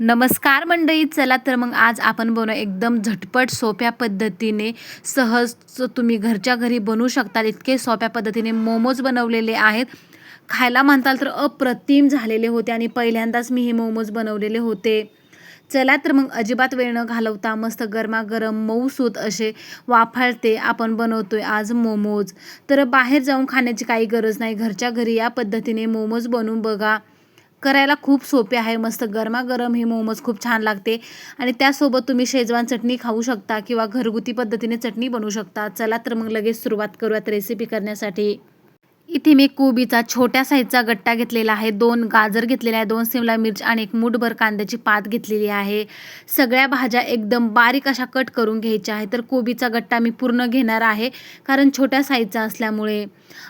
नमस्कार मंडळी चला तर मग आज आपण बनव एकदम झटपट सोप्या पद्धतीने सहज तुम्ही घरच्या घरी बनवू शकता इतके सोप्या पद्धतीने मोमोज बनवलेले आहेत. खायला म्हणताल तर अप्रतिम झालेले होते आणि पहिल्यांदाच मी हे मोमोज बनवलेले होते. चला तर मग अजिबात वेळ न घालवता मस्त गरमागरम मऊसूत असे वाफाळते आपण बनवतोय आज मोमोज. तर बाहेर जाऊन खाण्याची काही गरज नाही घरच्या घरी या पद्धतीने मोमोज बनवून बघा. करायला खूप सोपे आहे. मस्त गरमागरम हे मोमोज खूप छान लागते. आणि त्यासोबत तुम्ही शेजवान चटणी खाऊ शकता किंवा घरगुती पद्धतीने चटणी बनवू शकता. चला तर मग लगेच सुरुवात करूयात रेसिपी करण्यासाठी. इथे मी कोबीचा छोट्या साईजचा गट्टा घेतलेला आहे. दोन गाजर घेतलेले आहे दोन शिमला मिर्च आणि एक मुठभर कांद्याची पात घेतलेली आहे. सगळ्या भाज्या एकदम बारीक अशा कट करून घ्यायच्या आहे तर कोबीचा गट्टा मी पूर्ण घेणार आहे कारण छोट्या साईजचा असल्यामुळे.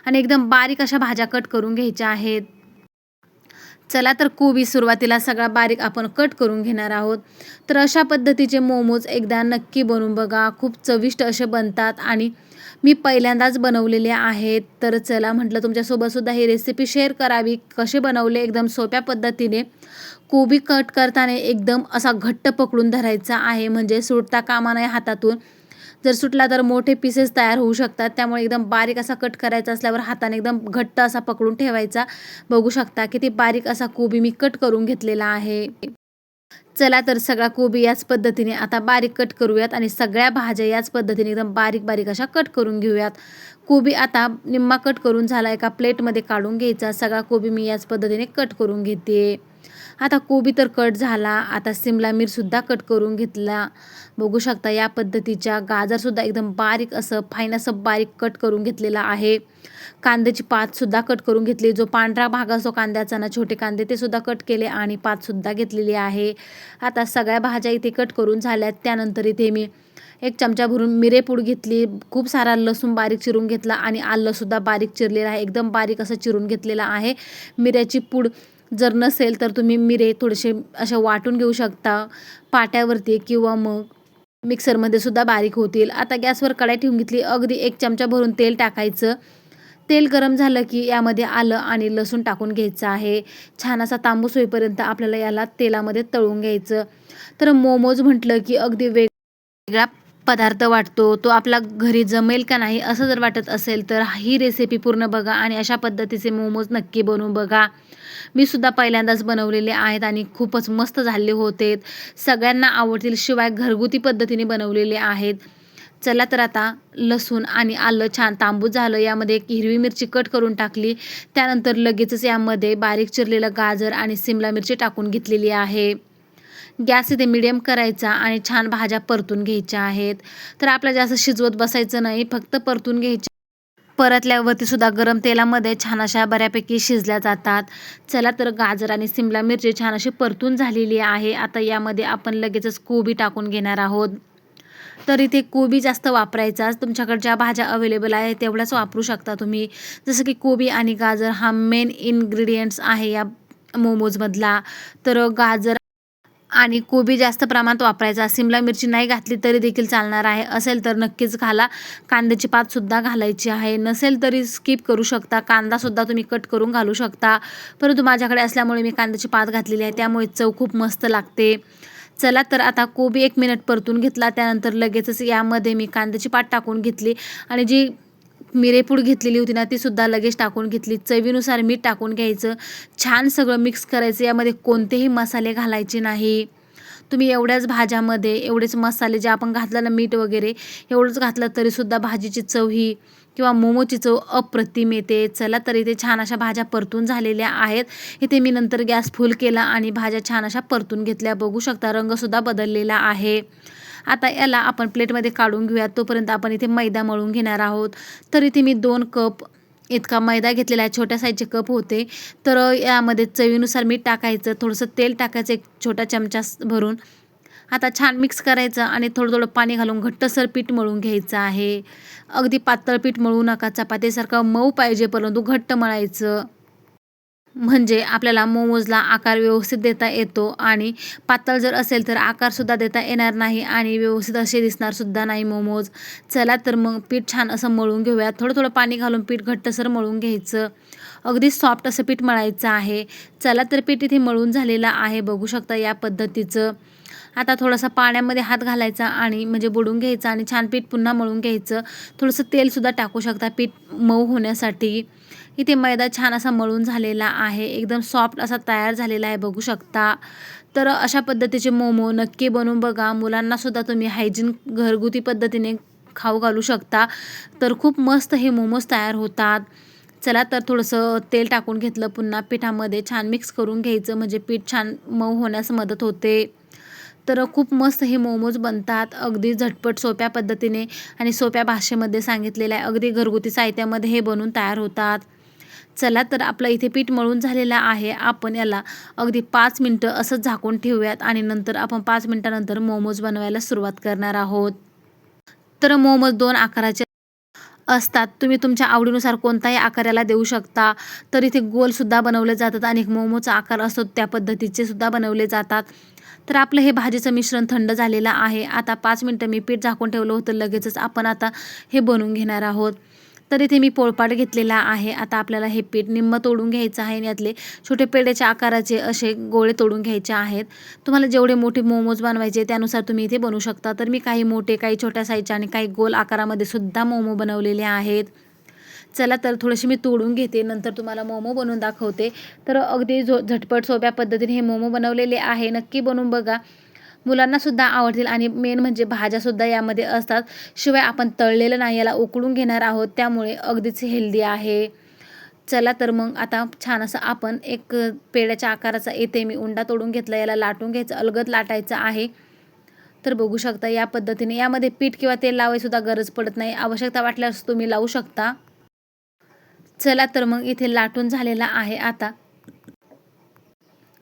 आणि एकदम बारीक अशा भाज्या कट करून घ्यायच्या आहेत. चला तर कोबी सुरुवातीला सगळा बारीक आपण कट करून घेणार आहोत. तर अशा पद्धतीचे मोमोज एकदा नक्की बनवून बघा. खूप चविष्ट असे बनतात आणि मी पहिल्यांदाच बनवलेले आहेत. तर चला म्हटलं तुमच्यासोबतसुद्धा ही रेसिपी शेअर करावी. कसे बनवले? एकदम सोप्या पद्धतीने. कोबी कट करताना एकदम असा घट्ट पकडून धरायचा आहे. म्हणजे सुटता कामा नाही हातातून. जर सुटला तर मोठे पीसेस तयार होऊ शकतात. त्यामुळे एकदम बारीक असा कट करायचा असल्यावर हाताने एकदम घट्ट असा पकडून ठेवायचा. बघू शकता किती बारीक असा कोबी मी कट करून घेतलेला आहे. चला तर सगळा कोबी याच पद्धतीने आता बारीक कट करूयात आणि सगळ्या भाज्या याच पद्धतीने एकदम बारीक बारीक अशा कट करून घेऊयात. कोबी आता निम्मा कट करून झाला एका प्लेटमध्ये काढून घ्यायचा. सगळा कोबी मी याच पद्धतीने कट करून घेते. आता कोबी तर कट झाला. आता सिमला मिरसुद्धा कट करून घेतला. बघू शकता या पद्धतीच्या गाजरसुद्धा एकदम बारीक असं फाईन असं बारीक कट करून घेतलेला आहे. कांद्याची पातसुद्धा कट करून घेतली. जो पांढरा भाग असतो कांद्याचा ना छोटे कांदे ते सुद्धा कट केले आणि पातसुद्धा घेतलेली आहे. आता सगळ्या भाज्या इथे कट करून झाल्यात. त्यानंतर इथे मी एक चमचा भरून मिरेपूड घेतली. खूप सारा लसूण बारीक चिरून घेतला आणि आलंसुद्धा बारीक चिरलेलं आहे. एकदम बारीक असं चिरून घेतलेलं आहे. मिऱ्याची पूड जर नसेल तर तुम्ही मिरे थोडेसे असे वाटून घेऊ शकता पाट्यावरती किंवा मग मिक्सरमध्ये सुद्धा बारीक होतील. आता गॅसवर कढाई ठेवून घेतली अगदी एक चमचा भरून तेल टाकायचं. तेल गरम झालं की यामध्ये आलं आणि लसूण टाकून घ्यायचं आहे. छान असा तांबूस होईपर्यंत आपल्याला याला तेलामध्ये तळून घ्यायचं. तर मोमोज म्हटलं की अगदी वेगळा पदार्थ वाटतो तो आपला घरी जमेल का नाही असं जर वाटत असेल तर ही रेसिपी पूर्ण बघा आणि अशा पद्धतीचे मोमोज नक्की बनवून बघा. मी सुद्धा पहिल्यांदाच बनवलेले आहेत आणि खूपच मस्त झाले होते सगळ्यांना आवडतील शिवाय घरगुती पद्धतीने बनवलेले आहेत. चला तर आता लसूण आणि आलं छान तांबूस झालं यामध्ये एक हिरवी मिरची कट करून टाकली. त्यानंतर लगेचच यामध्ये बारीक चिरलेलं गाजर आणि सिमला मिरची टाकून घेतलेली आहे. गॅस इथे मिडियम करायचा आणि छान भाज्या परतून घ्यायच्या आहेत. तर आपल्याला जास्त शिजवत बसायचं नाही फक्त परतून घ्यायच्या परतल्यावरती सुद्धा गरम तेलामध्ये छान अशा बऱ्यापैकी शिजल्या जातात. चला तर गाजर आणि सिमला मिरची छान अशी परतून झालेली आहे. आता यामध्ये आपण लगेचच कोबी टाकून घेणार आहोत. तर इथे कोबी जास्त वापरायचाच. तुमच्याकडे ज्या भाज्या अवेलेबल आहे तेवढ्याच वापरू शकता तुम्ही. जसं की कोबी आणि गाजर हा मेन इन्ग्रेडियंट्स आहे या मोमोजमधला तर गाजर आणि कोबी जास्त प्रमाणात वापरायचा. सिमला मिरची नाही घातली तरी देखील चालणार आहे. असेल तर नक्कीच घाला. कांद्याची पातसुद्धा घालायची आहे. नसेल तरी स्किप करू शकता. कांदासुद्धा तुम्ही कट करून घालू शकता. परंतु माझ्याकडे असल्यामुळे मी कांद्याची पात घातलेली आहे. त्यामुळे चव खूप मस्त लागते. चला तर आता कोबी एक मिनिट परतून घेतला. त्यानंतर लगेचच यामध्ये मी कांद्याची पात टाकून घेतली. आणि जी मिरेपूड घेतलेली होती ना ती सुद्धा लगेच टाकून घेतली. चवीनुसार मीठ टाकून घ्यायचं. छान सगळं मिक्स करायचं. यामध्ये कोणतेही मसाले घालायचे नाही. तुम्ही एवढ्याच भाज्यामध्ये एवढेच मसाले जे आपण घातलं ना मीठ वगैरे एवढंच घातलं तरीसुद्धा भाजीची चव ही किंवा मोमोची चव अप्रतिम येते. चला तर इथे छान अशा भाज्या परतून झालेल्या आहेत. इथे मी नंतर गॅस फुल केला आणि भाज्या छान अशा परतून घेतल्या. बघू शकता रंगसुद्धा बदललेला आहे. आता याला आपण प्लेटमध्ये काढून घेऊया. तोपर्यंत आपण इथे मैदा मळून घेणार आहोत. तर इथे मी दोन कप इतका मैदा घेतलेला आहे. छोट्या साईजचे कप होते. तर यामध्ये चवीनुसार मीठ टाकायचं. थोडंसं तेल टाकायचं. एक छोटा चमचा भरून. आता छान मिक्स करायचं आणि थोडं थोडं पाणी घालून घट्टसर पीठ मळून घ्यायचं आहे. अगदी पातळ पीठ मळू नका. चपातीसारखं मऊ पाहिजे परंतु घट्ट मळायचं. म्हणजे आपल्याला मोमोजला आकार व्यवस्थित देता येतो आणि पातळ जर असेल तर आकारसुद्धा देता येणार नाही आणि व्यवस्थित असे दिसणारसुद्धा नाही मोमोज. चला तर मग पीठ छान असं मळून घेऊया. थोडं थोडं पाणी घालून पीठ घट्टसर मळून घ्यायचं. अगदी सॉफ्ट असं पीठ मळायचं आहे. चला तर पीठ इथे मळून झालेलं आहे. बघू शकता या पद्धतीचं. आता थोडासा पाण्यामध्ये हात घालायचा आणि म्हणजे बुडून घ्यायचा आणि छान पीठ पुन्हा मळून घ्यायचं. थोडंसं तेलसुद्धा टाकू शकता पीठ मऊ होण्यासाठी. इथे मैदा छान असा मळून झालेला आहे. एकदम सॉफ्ट असा तयार झालेला आहे बघू शकता. तर अशा पद्धतीचे मोमो नक्की बनवून बघा. मुलांनासुद्धा तुम्ही हायजीन घरगुती पद्धतीने खाऊ घालू शकता. तर खूप मस्त हे मोमोज तयार होतात. चला तर थोडंसं तेल टाकून घेतलं पुन्हा पिठामध्ये छान मिक्स करून घ्यायचं. म्हणजे पीठ छान मऊ होण्यास मदत होते. तर खूप मस्त हे मोमोज बनतात. अगदी झटपट सोप्या पद्धतीने आणि सोप्या भाषेमध्ये सांगितलेलं आहे. अगदी घरगुती साहित्यामध्ये हे बनवून तयार होतात. चला तर आपलं इथे पीठ मळून झालेलं आहे. आपण याला अगदी पाच मिनटं असंच झाकून ठेवूयात आणि नंतर आपण पाच मिनटानंतर मोमोज बनवायला सुरुवात करणार आहोत. तर मोमोज दोन आकाराचे असतात. तुम्ही तुमच्या आवडीनुसार कोणताही आकाराला देऊ शकता. तर इथे गोलसुद्धा बनवले जातात आणि एक मोमोचा आकार असतो त्या पद्धतीचे सुद्धा बनवले जातात. तर आपलं हे भाजीचं मिश्रण थंड झालेलं आहे. आता पाच मिनटं मी पीठ झाकून ठेवलं होतं. लगेचच आपण आता हे बनवून घेणार आहोत. तर इथे मी पोळपाट घेतलेला आहे. आता आपल्याला हे पीठ निम्म तोडून घ्यायचं आहे आणि यातले छोटे पेड्याच्या आकाराचे असे गोळे तोडून घ्यायचे आहेत. तुम्हाला जेवढे मोठे मोमोज बनवायचे त्यानुसार तुम्ही इथे बनवू शकता. तर मी काही मोठे काही छोट्या साईजचे आणि काही गोल आकारामध्ये सुद्धा मोमो बनवलेले आहेत. चला तर थोडेसे मी तोडून घेते. नंतर तुम्हाला मोमो बनवून दाखवते. तर अगदी झो झटपट सोप्या पद्धतीने हे मोमो बनवलेले आहे. नक्की बनवून बघा. मुलांनासुद्धा आवडतील आणि मेन म्हणजे भाज्यासुद्धा यामध्ये असतात. शिवाय आपण तळलेलं नाही याला उकळून घेणार आहोत. त्यामुळे अगदीच हेल्दी आहे. चला तर मग आता छान असं आपण एक पेड्याच्या आकाराचा येते. मी उंडा तोडून घेतला याला लाटून घ्यायचं अलगद लाटायचं आहे. तर बघू शकता या पद्धतीने. यामध्ये पीठ किंवा तेल लावायसुद्धा गरज पडत नाही. आवश्यकता वाटल्यास तुम्ही लावू शकता. चला तर मग इथे लाटून झालेला आहे आता.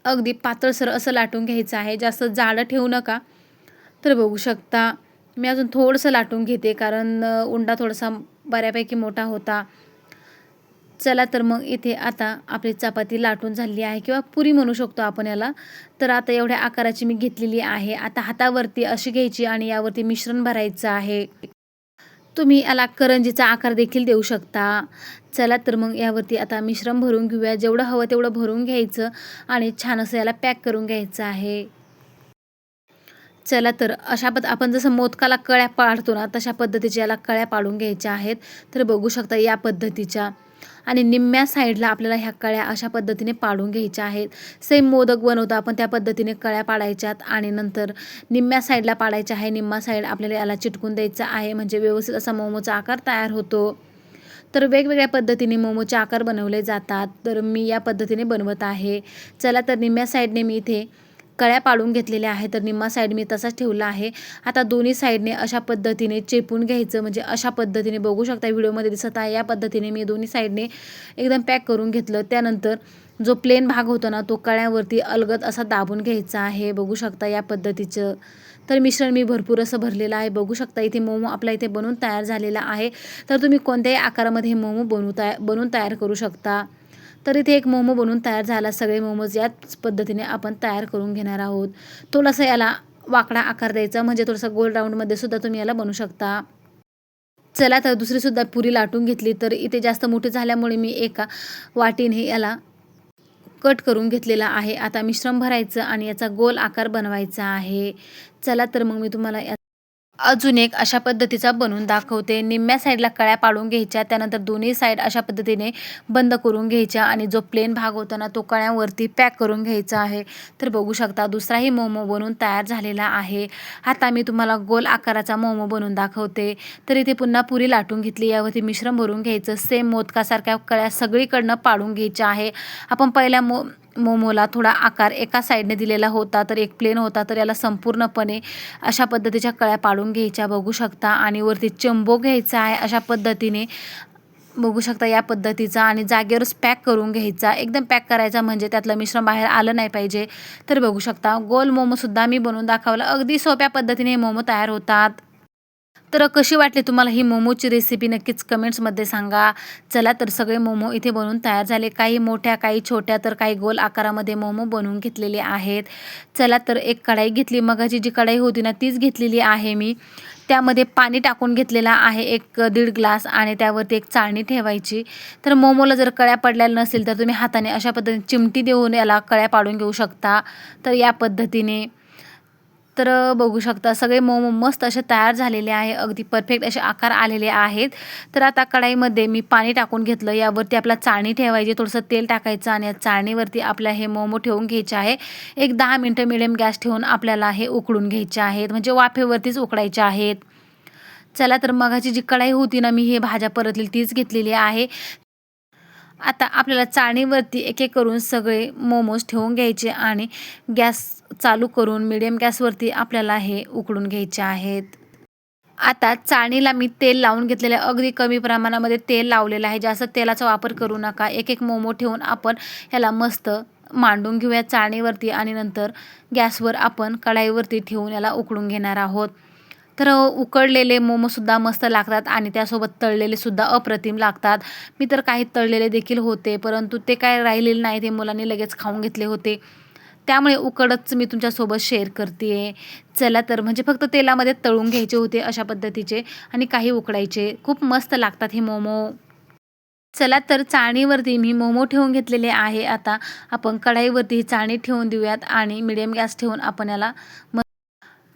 अगदी पातळसर असं लाटून घ्यायचं आहे. जास्त जाडं ठेवू नका. तर बघू शकता मी अजून थोडंसं लाटून घेते कारण उंडा थोडासा बऱ्यापैकी मोठा होता. चला तर मग इथे आता आपली चपाती लाटून झाली आहे किंवा पुरी म्हणू शकतो आपण याला. तर आता एवढ्या आकाराची मी घेतलेली आहे. आता हातावरती अशी घ्यायची आणि यावरती मिश्रण भरायचं आहे. तुम्ही याला करंजीचा आकार देखील देऊ शकता. चला तर मग यावरती आता मिश्रण भरून घेऊया. जेवढं हवं तेवढं भरून घ्यायचं आणि छान असं याला पॅक करून घ्यायचं आहे. चला तर अशा पद आपण जसं मोदकाला कळ्या पाडतो ना तशा पद्धतीच्या याला कळ्या पाडून घ्यायच्या आहेत. तर बघू शकता या पद्धतीच्या. आणि निम्म्या साईडला आपल्याला ह्या कळ्या अशा पद्धतीने पाडून घ्यायच्या आहेत. सेम मोदक बनवतो आपण त्या पद्धतीने कळ्या पाडायच्यात आणि नंतर निम्म्या साईडला पाडायच्या आहे. निम्मा साईड आपल्याला याला चिटकून द्यायचा आहे म्हणजे व्यवस्थित असा मोमोचा आकार तयार होतो. तर वेगवेगळ्या पद्धतीने मोमोचे आकार बनवले जातात. तर मी या पद्धतीने बनवत आहे. चला तर निम्म्या साईडने मी इथे कळ्या पाडून घेतलेल्या आहे तर निम्मा साईड मी तसाच ठेवला आहे. आता दोन्ही साईडने अशा पद्धतीने चेपून घ्यायचं. म्हणजे अशा पद्धतीने बघू शकता व्हिडिओमध्ये दिसत आहे. या पद्धतीने मी दोन्ही साईडने एकदम पॅक करून घेतलं. त्यानंतर जो प्लेन भाग होतो ना तो कळ्यावरती अलगद असा दाबून घ्यायचा आहे. बघू शकता या पद्धतीचं. तर मिश्रण मी भरपूर असं भरलेलं आहे. बघू शकता इथे मोमो आपला इथे बनवून तयार झालेला आहे. तर तुम्ही कोणत्याही आकारामध्ये हे मोमो बनवू तयार बनवून तयार करू शकता. तर इथे एक मोमो बनवून तयार झाला. सगळे मोमोज याच पद्धतीने आपण तयार करून घेणार आहोत. थोडासा याला वाकडा आकार द्यायचा म्हणजे थोडासा गोल राऊंडमध्ये सुद्धा तुम्ही याला बनवू शकता. चला तर दुसरीसुद्धा पुरी लाटून घेतली तर इथे जास्त मोठी झाल्यामुळे मी एका वाटीने याला कट करून घेतलेला आहे. आता मिश्रण भरायचं आणि याचा गोल आकार बनवायचा आहे. चला तर मग मी तुम्हाला अजून एक अशा पद्धतीचा बनवून दाखवते. निम्म्या साईडला कळ्या पाडून घ्यायच्या त्यानंतर दोन्ही साईड अशा पद्धतीने बंद करून घ्यायच्या आणि जो प्लेन भाग होता ना तो कळ्यावरती पॅक करून घ्यायचा आहे. तर बघू शकता दुसराही मोमो बनवून तयार झालेला आहे. आता मी तुम्हाला गोल आकाराचा मोमो बनवून दाखवते. तर इथे पुन्हा पुरी लाटून घेतली यावरती मिश्रण भरून घ्यायचं. सेम मोदकासारख्या कळ्या सगळीकडनं पाडून घ्यायच्या आहे. आपण पहिल्या मो मोमोला थोडा आकार एका साईडने दिलेला होता तर एक प्लेन होता तर याला संपूर्णपणे अशा पद्धतीच्या कळ्या पाडून घ्यायच्या. बघू शकता. आणि वरती चंबो घ्यायचा आहे अशा पद्धतीने. बघू शकता या पद्धतीचा. आणि जागेवरच पॅक करून घ्यायचा. एकदम पॅक करायचा म्हणजे त्यातलं मिश्रण बाहेर आलं नाही पाहिजे. तर बघू शकता. गोल मोमोसुद्धा मी बनवून दाखवलं. अगदी सोप्या पद्धतीने मोमो तयार होतात. तर कशी वाटली तुम्हाला ही मोमोची रेसिपी नक्कीच कमेंट्समध्ये सांगा. चला तर सगळे मोमो इथे बनवून तयार झाले. काही मोठ्या काही छोट्या तर काही गोल आकारामध्ये मोमो बनवून घेतलेले आहेत. चला तर एक कढाई घेतली. मगाची जी कढाई होती ना तीच घेतलेली आहे मी. त्यामध्ये पाणी टाकून घेतलेला आहे एक दीड ग्लास आणि त्यावरती एक चाळणी ठेवायची. तर मोमोला जर कळ्या पडलेल्या नसेल तर तुम्ही हाताने अशा पद्धतीने चिमटी देऊन याला कळ्या पाडून घेऊ शकता. तर या पद्धतीने तर बघू शकता. सगळे मोमो मस्त असे तयार झालेले आहे. अगदी परफेक्ट असे आकार आलेले आहेत. तर आता कढाईमध्ये मी पाणी टाकून घेतलं. यावरती आपला चाळणी ठेवायची थोडंसं तेल टाकायचं आणि या चाळणीवरती आपल्या हे मोमो ठेवून घ्यायचे आहे. एक दहा मिनटं मिडियम गॅस ठेवून आपल्याला हे उकळून घ्यायचे आहेत. म्हणजे वाफेवरतीच उकडायचे आहेत. चला तर मगाची जी कढाई होती ना मी हे भाज्या परतली तीच घेतलेली आहे. आता आपल्याला चाळणीवरती एक एक करून सगळे मोमोज ठेवून घ्यायचे आणि गॅस चालू करून मिडियम गॅसवरती आपल्याला हे उकडून घ्यायचे आहेत. आता चाळणीला मी तेल लावून घेतलेलं आहे. अगदी कमी प्रमाणामध्ये तेल लावलेलं आहे. जास्त तेलाचा वापर करू नका. एक एक मोमो ठेवून आपण ह्याला मस्त मांडून घेऊया चाळणीवरती आणि नंतर गॅसवर आपण कढाईवरती ठेवून याला उकडून घेणार आहोत. तर उकडलेले मोमोसुद्धा मस्त लागतात आणि त्यासोबत तळलेलेसुद्धा अप्रतिम लागतात. मी तर काही तळलेले देखील होते परंतु ते काय राहिलेले नाही ते मुलांनी लगेच खाऊन घेतले होते. त्यामुळे उकडच मी तुमच्यासोबत शेअर करते. आहे चला तर म्हणजे फक्त तेलामध्ये तळून घ्यायचे होते अशा पद्धतीचे आणि काही उकडायचे. खूप मस्त लागतात हे मोमो. चला तर चाळणीवरती मी मोमो ठेवून घेतलेले आहे. आता आपण कढाईवरती चाळणी ठेवून देऊयात आणि मिडियम गॅस ठेवून आपण याला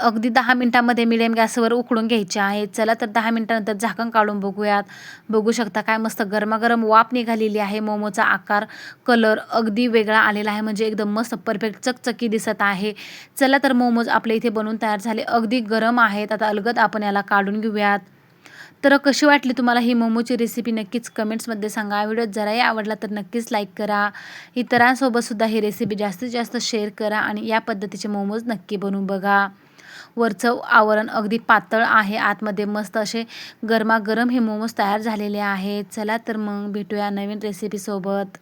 अगदी दहा मिनटामध्ये मिडियम गॅसवर उकडून घ्यायचे आहे. चला तर दहा मिनटानंतर झाकण काढून बघूयात. बघू शकता काय मस्त गरमागरम वाफ निघालेली आहे. मोमोचा आकार कलर अगदी वेगळा आलेला आहे. म्हणजे एकदम मस्त परफेक्ट चकचकी दिसत आहे. चला तर मोमोज आपल्या इथे बनवून तयार झाले. अगदी गरम आहेत. आता अलगद आपण याला काढून घेऊयात. तर कशी वाटली तुम्हाला ही मोमोची रेसिपी नक्कीच कमेंट्समध्ये सांगा. व्हिडिओ जराही आवडला तर नक्कीच लाईक करा. इतरांसोबतसुद्धा ही रेसिपी जास्तीत जास्त शेअर करा आणि या पद्धतीचे मोमोज नक्की बनवून बघा. वरचं आवरण अगदी पातळ आहे. आतमध्ये मस्त असे गरमागरम हे मोमोज तयार झालेले आहेत. चला तर मग भेटूया नवीन रेसिपीसोबत